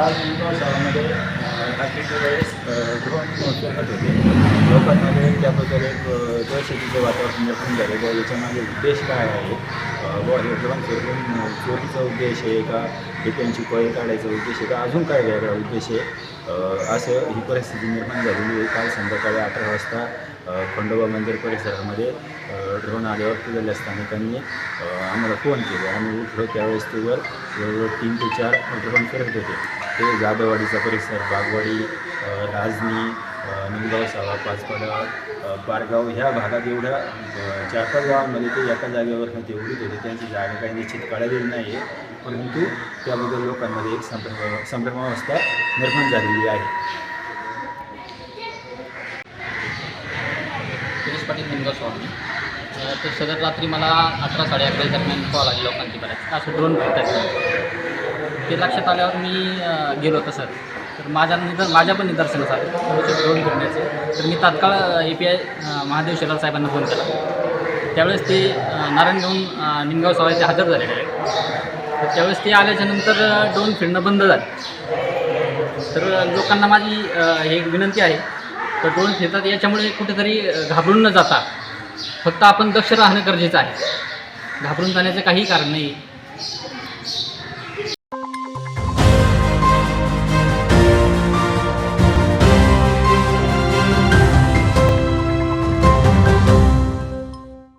काल निमगाव शहरामध्ये अ, वेळेस ड्रोन फिरत होते. लोकांमध्ये त्याबद्दल एक दहशतीचं वातावरण निर्माण झालं. व याच्यामध्ये उद्देश काय आहे? अ, व हे ड्रोन फिरून चोरीचा उद्देश आहे का? हे त्यांची काढायचा उद्देश आहे का? अजून काय वेगळा उद्देश आहे? असं ही परिस्थिती निर्माण झालेली आहे. काल संध्याकाळी अठरा वाजता खंडोबा मंदिर परिसरामध्ये ड्रोन आल्यावर तिथल्या स्थानिकांनी आम्हाला फोन केले. आम्ही उठलो त्यावेळेस तेवर जवळजवळ तीन ते चार ड्रोन फिरत होते. हे जाधववाडीचा परिसर बागवाडी राजनी निमगाव सावा पाचपाडा पारगाव ह्या भागात एवढ्या चार पाच गावांमध्ये ते एका जागेवर एवढीच होते. त्यांची जागा काही निश्चित कळलेली नाही आहे परंतु त्याबद्दल लोकांमध्ये एक संभ्रम संभ्रमावस्था निर्माण झालेली आहे. सुरेश पाटील निमगाव स्वामी तर सदर रात्री मला अकरा साडे अकरा दरम्यान कॉल आले लोकांची बऱ्याच. असं ड्रोन फिरतात ते लक्षात आल्यावर मी गेलो गेलो तसं तर माझ्या निदर माझ्या पण निदर्शनास आलं थोडेसे ड्रोन तर मी तात्काळ A P I Mahadev Shelar साहेबांना फोन केला. त्यावेळेस ते नारायण घेऊन निमगाव सवाई ते हजर झालेले आहेत. तर त्यावेळेस ते आल्याच्यानंतर डोन फिरणं बंद झालं. तर लोकांना माझी हे एक विनंती आहे. तर डोन फिरतात याच्यामुळे कुठेतरी घाबरून न जाता फक्त आपण दक्ष राहणं गरजेचं आहे. घाबरून जाण्याचं काही कारण नाही.